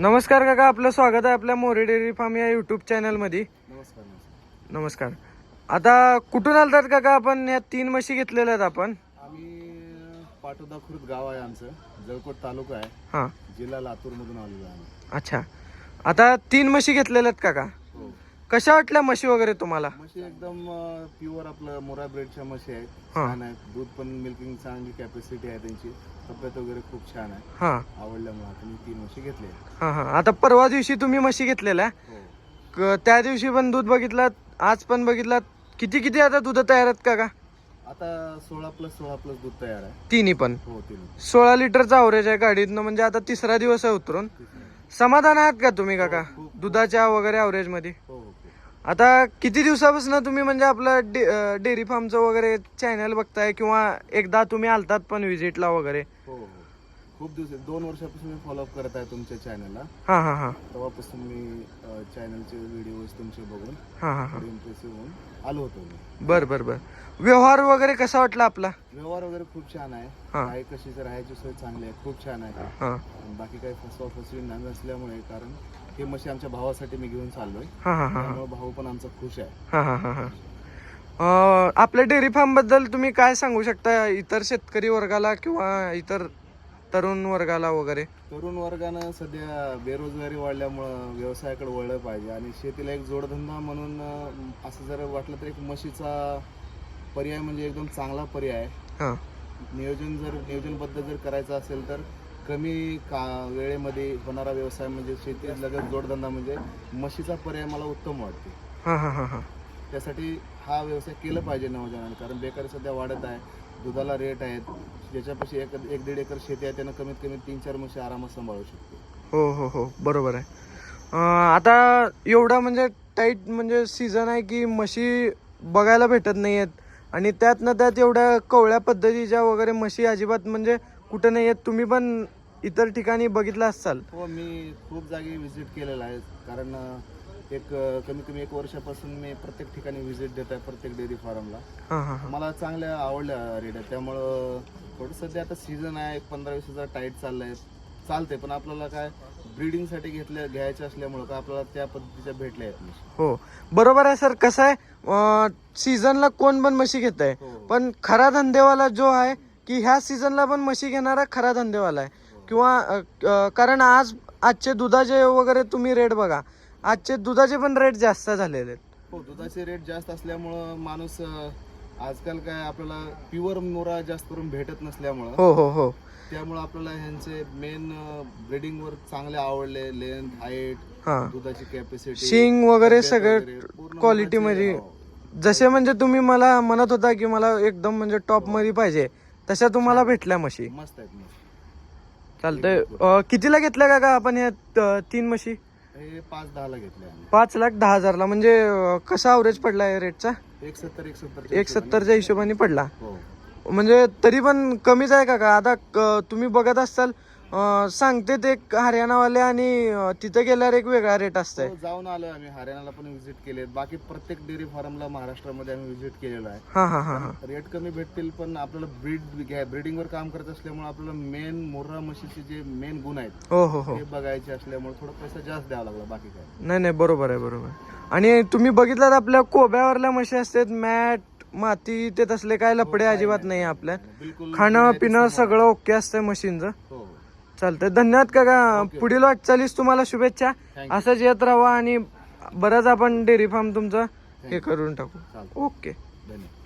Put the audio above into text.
नमस्कार काका आपलं स्वागत आहे आपल्या मोरे डेअरी फार्म या युट्यूब चॅनलमध्ये नमस्कार नमस्कार. आता कुठून आलतात काका आपण? या तीन म्हशी घेतलेल्या आहेत आपण. आम्ही पाटोदा खुर्द गाव आहे आमचं. जळकोट तालुका आहे. हां. जिल्हा लातूरमधून आलेलो आहे आम्ही. अच्छा. आता तीन म्हशी घेतलेल्या आहेत काका. कशा वाटल्या म्हशी वगैरे तुम्हाला? म्हशी एकदम प्युअर आपलं मोरा ब्रेडच्या म्हशी आहेत. हा. छान आहेत. दूध पण मिल्किंग चांगली कॅपॅसिटी आहे त्यांची. तब्येत वगैरे खूप छान आहे. हां. आवडल्यामुळे आता मी तीन म्हशी घेतल्या हां हां. आता परवा दिवशी तुम्ही म्हशी घेतलेल्या? हो. क- त्या दिवशी पण दूध बघितलात आज पण बघितलात. किती किती आता दूध तयार आहेत काका? आता सोळा प्लस सोळा प्लस दूध तयार आहे. तिन्ही पण. हो सोळा लिटरचा अवरेज आहे गाडीतनं म्हणजे आता तिसरा दिवस आहे उतरून. समाधान आहात का तुम्ही काका? खूप. दुधाच्या वगैरे अवरेजमध्ये? हो हो. आता किती दिवसापासून तुम्ही म्हणजे आपलं डे डेअरी फार्मचं वगैरे चॅनल बघताय किंवा एकदा तुम्ही आलतात पण व्हिजिटला वगैरे? हो हो. खूप दिवस दोन वर्षापासून मी फॉलोअप करत आहे तुमच्या चॅनलला हां हां हां. तेव्हापासून मी चॅनलचे व्हिडिओज तुमचे बघून हां हां हां. इम्प्रेसिव्ह होऊन आलो होतो मी. बर बर बर. व्यवहार वगैरे कसा वाटला आपला? व्यवहार वगैरे खूप छान आहे. हा. काही कशी राहायची सोय चांगली आहे खूप छान आहे. हां. बाकी काही फसवा फसवी नाही नसल्यामुळे कारण हे म्हशी आमच्या भावासाठी मी घेऊन चाललोय. हां हां हां त्यामुळे भाऊ पण आमचा खुश आहे. हां हां हां हां. अं, आपल्या डेअरी फार्मबद्दल तुम्ही काय सांगू शकता? इतर शेतकरी वर्गाला किंवा इतर तरुण वर्गाला वगैरे? तरुण वर्गानं सध्या बेरोजगारी वाढल्यामुळं व्यवसायाकडे वळलं पाहिजे आणि शेतीला एक जोडधंदा म्हणून अं, असं जर वाटलं तर एक म्हशीचा पर्याय म्हणजे एकदम चांगला पर्याय आहे. हां. नियोजन जर नियोजनबद्ध जर करायचं असेल तर कमी का वेळेमध्ये होणारा व्यवसाय म्हणजे शेती लगत जोडधंदा म्हणजे म्हशीचा पर्याय मला उत्तम वाटते. हां हां हां हां. त्यासाठी हा व्यवसाय केलं पाहिजे नवजनाने कारण बेकारी सध्या वाढत आहे दुधाला रेट आहेत ज्याच्यापाशी एक एक दीड एकर शेती आहे त्यानं कमीत कमी तीन चार म्हशी आरामात सांभाळू शकतो. हो हो हो बरोबर आहे. अं, आता एवढा म्हणजे टाईट म्हणजे सीझन आहे की म्हशी बघायला भेटत नाही आहेत आणि त्यातनं त्यात एवढ्या कवळ्या पद्धतीच्या वगैरे म्हशी अजिबात म्हणजे कुठं नाही आहेत तुम्ही पण इतर ठिकाणी बघितलं असाल. हो मी खूप जागी व्हिजिट केलेलं आहे. कारण एक अं, कमीत कमी एक वर्षापासून मी प्रत्येक ठिकाणी व्हिजिट देत आहे प्रत्येक डेअरी फार्मला हां हां हां. मला चांगल्या आवडल्या रेड्या. त्यामुळं थोडं सध्या आता सीझन आहे. एक पंधरा वीस हजार टाईट चाललंय. चालते पण आपल्याला काय ब्रीडिंगसाठी घेतल्या घ्यायच्या असल्यामुळं का आपल्याला त्या पद्धतीच्या भेटल्या आहेत म्हशी. हो. बरोबर आहे सर. कसं आहे सीझनला कोण पण म्हशी घेत आहे हो. पण खरा धंदेवाला जो आहे की ह्या सीझनला पण म्हशी घेणारा खरा धंदेवाला आहे. किंवा कारण आज आजचे दुधाचे वगैरे तुम्ही रेट बघा. आजचे दुधाचे पण रेट जास्त झालेले आहेत. हो दुधाचे रेट जास्त असल्यामुळं माणूस आजकाल काय आपल्याला प्युअर मोरा जास्त करून भेटत नसल्यामुळं हो हो हो. त्यामुळं आपल्याला ह्यांचे मेन ब्रिडिंगवर चांगले आवडले लेंथ हाईट हा. दुधाची कॅपॅसिटी शिंग वगैरे सगळे क्वालिटी मध्ये हो. जसे म्हणजे तुम्ही मला म्हणत होता की मला एकदम म्हणजे टॉपमध्ये पाहिजे तशा तुम्हाला भेटल्या म्हशी मस्त आहेत चालतंय. अ, कितीला घेतल्या का का आपण त- तीन म्हशी? हे पाच दहाला घेतले आम्ही. पाच लाख दहा हजारला. म्हणजे अ, कसा अवरेज पडला आहे रेटचा एक सत्तर एक सत्तर एक सत्तरच्या हिशोबाने पडला. हो. म्हणजे तरी पण कमीच आहे का का आता क- तुम्ही बघत असाल अ, सांगते ते एक हरियाणावाले आणि तिथे गेल्यावर एक वेगळा रेट असतंय. हो, जाऊन आलोय आम्ही. हरियाणाला पण व्हिजिट केले बाकी प्रत्येक डेअरी फार्मला महाराष्ट्रामध्ये आम्ही व्हिजिट केलेलं आहे. हा हा हा हा. रेट कमी भेटतील पण आपल्याला ब्रीड घ्या ब्रीडिंगवर काम करत असल्यामुळे आपल्याला मेन मोर्रा म्हशीचे जे मेन गुण आहेत हो हो हो. बघायचे असल्यामुळे थोडा पैसा जास्त द्यावा लागला बाकी काय. नाही नाही बरोबर आहे बरोबर आणि तुम्ही बघितलं आपल्या कोब्यावरल्या म्हशी असतात मॅट माती ते तसले काय लपडे अजिबात नाही. बिलकुल खाणं पिणं सगळं ओके असतंय मशीनचं हो. चालतंय. धन्यवाद काका. पुढील वाटचालीस तुम्हाला शुभेच्छा. असंच येत राहा आणि बरंच आपण डेअरी फार्म तुमचं हे करून टाकू. ओके धन्यवाद.